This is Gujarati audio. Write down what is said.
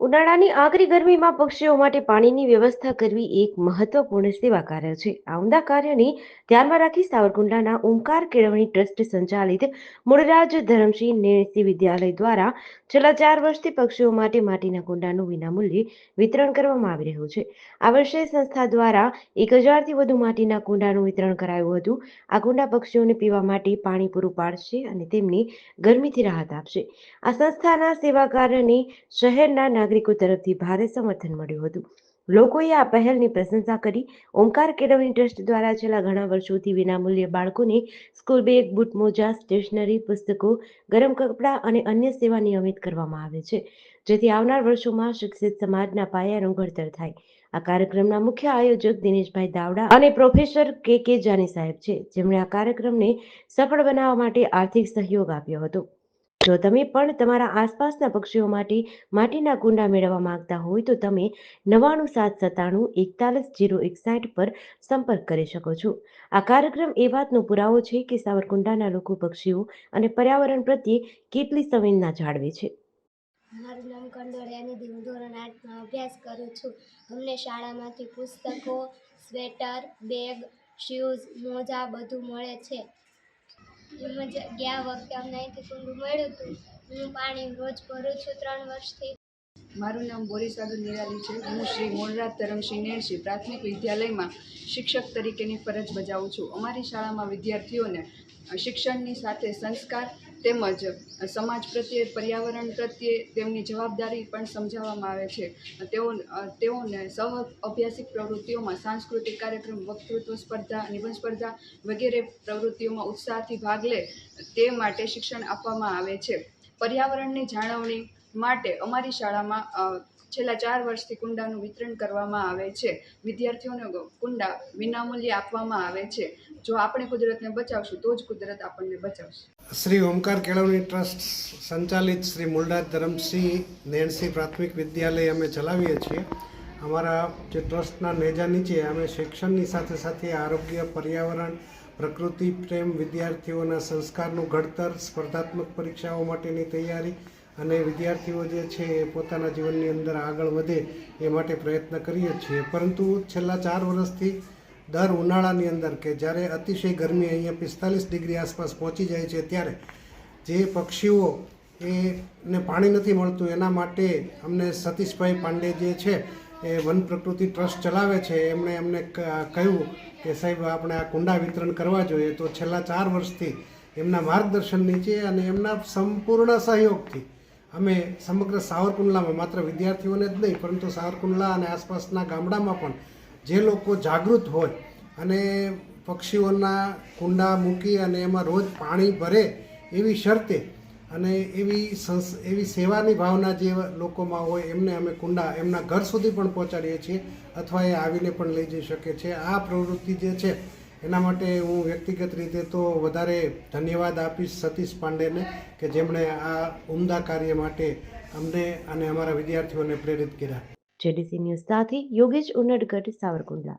ઉનાળાની આકરી ગરમીમાં પક્ષીઓ માટે પાણીની વ્યવસ્થા કરવી એક મહત્વપૂર્ણ સેવા કાર્ય છે. આ ઉમદા કાર્યને ધ્યાનમાં રાખી સાવરકુંડલાના ઓમકાર કેળવણી ટ્રસ્ટ સંચાલિત મૂળરાજ ધરમસિંહ નેણસી વિદ્યાલય દ્વારા છેલ્લા ચાર વર્ષથી પક્ષીઓ માટે માટીના કુંડાનું વિનામૂલ્યે વિતરણ કરવામાં આવી રહ્યું છે. આ વર્ષે સંસ્થા દ્વારા એક હજારથી વધુ માટીના કુંડાનું વિતરણ કરાયું હતું. આ કુંડા પક્ષીઓને પીવા માટે પાણી પૂરું પાડશે અને તેમને ગરમીથી રાહત આપશે. આ સંસ્થાના સેવા કાર્યને શહેરના નાગરિકો તરફથી ભારે સમર્થન મળ્યું હતું. લોકોએ આ પહેલની પ્રશંસા કરી. ઓમકાર કેળવણી ટ્રસ્ટ દ્વારા છેલ્લા ઘણા વર્ષોથી વિનામૂલ્યે બાળકોને સ્કૂલ બેગ, બૂટ, મોજા, સ્ટેશનરી, પુસ્તકો, ગરમ કપડાં અને અન્ય સેવા નિયમિત કરવામાં આવે છે. જેથી આવનાર વર્ષોમાં શિક્ષિત સમાજના પાયાનું ઘડતર થાય. આ કાર્યક્રમના મુખ્ય આયોજક દિનેશભાઈ દાવડા અને પ્રોફેસર કે કે જાની સાહેબ છે. જેમણે આ કાર્યક્રમને સફળ બનાવવા માટે આર્થિક સહયોગ આપ્યો હતો. જો તમે પણ તમારા આસપાસના પક્ષીઓ માટે માટીના કુંડા મેળવવા માંગતા હોય તો તમે નવાણું સાત સત્તાણું એકતાલીસ જીરો એકસાઠ પર સંપર્ક કરી શકો છો. આ કાર્યક્રમ એ વાતનો પુરાવો છે કે સાવરકુંડાના લોકો પક્ષીઓ અને પર્યાવરણ પ્રત્યે કેટલી સંવેદના જાળવે છે. મારું નામ કંડોરિયાની હું ધોરણ આઠમાં અભ્યાસ કરું છું. અમને શાળામાંથી પુસ્તકો, સ્વેટર, બેગ, શૂઝ, મોજા બધું મળે છે. ગયા વખતે અમને અહીંથી કુંડું મળ્યું હતું. હું પાણી રોજ ભરું છું ત્રણ વર્ષથી. મારું નામ બોરીસાધુ નિરાલી છે. હું શ્રી મૂળરાજ ધરમસિંહ નેણસી પ્રાથમિક વિદ્યાલયમાં શિક્ષક તરીકેની ફરજ બજાવું છું. અમારી શાળામાં વિદ્યાર્થીઓને શિક્ષણની સાથે સંસ્કાર તેમજ સમાજ પ્રત્યે, પર્યાવરણ પ્રત્યે તેમની જવાબદારી પણ સમજાવવામાં આવે છે. તેઓ, તેઓને સહ અભ્યાસિક પ્રવૃત્તિઓમાં સાંસ્કૃતિક કાર્યક્રમ, વક્તૃત્વ સ્પર્ધા, નિબંધ સ્પર્ધા વગેરે પ્રવૃત્તિઓમાં ઉત્સાહથી ભાગ લે તે માટે શિક્ષણ આપવામાં આવે છે. પર્યાવરણની જાળવણી માટે અમારી શાળામાં છેલ્લા ચાર વર્ષથી કુંડાનું વિતરણ કરવામાં આવે છે. વિદ્યાર્થીઓને કુંડા વિનામૂલ્યે આપવામાં આવે છે. જો આપણે કુદરતને બચાવશું, તો જ કુદરત આપણને બચાવશે. શ્રી ઓમકાર કેળવણી ટ્રસ્ટ સંચાલિત શ્રી મુલડા ધરમસિંહ નેણસિંહ પ્રાથમિક વિદ્યાલય અમે ચલાવીએ છીએ. અમારા જે ટ્રસ્ટના નેજા નીચે અમે શિક્ષણની સાથે સાથે આરોગ્ય, પર્યાવરણ, પ્રકૃતિ, પ્રેમ, વિદ્યાર્થીઓના સંસ્કારનું ઘડતર, સ્પર્ધાત્મક પરીક્ષાઓ માટેની તૈયારી અને વિદ્યાર્થીઓ જે છે એ પોતાના જીવનની અંદર આગળ વધે એ માટે પ્રયત્ન કરીએ છીએ. પરંતુ છેલ્લા ચાર વર્ષથી દર ઉનાળાની અંદર કે જ્યારે અતિશય ગરમી અહીંયા પિસ્તાલીસ ડિગ્રી આસપાસ પહોંચી જાય છે, ત્યારે જે પક્ષીઓ એને પાણી નથી મળતું, એના માટે અમને સતીશભાઈ પાંડે જે છે એ વન પ્રકૃતિ ટ્રસ્ટ ચલાવે છે. એમણે એમને કહ્યું કે સાહેબ, આપણે આ કુંડા વિતરણ કરવા જોઈએ. તો છેલ્લા ચાર વર્ષથી એમના માર્ગદર્શન નીચે અને એમના સંપૂર્ણ સહયોગથી અમે સમગ્ર સાવરકુંડલામાં માત્ર વિદ્યાર્થીઓને જ નહીં, પરંતુ સાવરકુંડલા અને આસપાસના ગામડામાં પણ જે લોકો જાગૃત હોય અને પક્ષીઓના કુંડા મૂકી અને એમાં રોજ પાણી ભરે એવી શરતે અને એવી સંસ, એવી સેવાની ભાવના જે લોકોમાં હોય, એમને અમે કુંડા, એમના ઘર સુધી પણ પહોંચાડીએ છીએ અથવા એ આવીને પણ લઈ જઈ શકે છે. આ પ્રવૃત્તિ જે છે એના માટે હું વ્યક્તિગત રીતે તો વધારે ધન્યવાદ આપીશ સતીશ પાંડેને કે જેમણે આ ઉમદા કાર્ય માટે અમને અને અમારા વિદ્યાર્થીઓને પ્રેરિત કર્યા. જેડીસી ન્યૂઝ સાથે યોગેશ ઉનડગઢ, સાવરકુંડલા.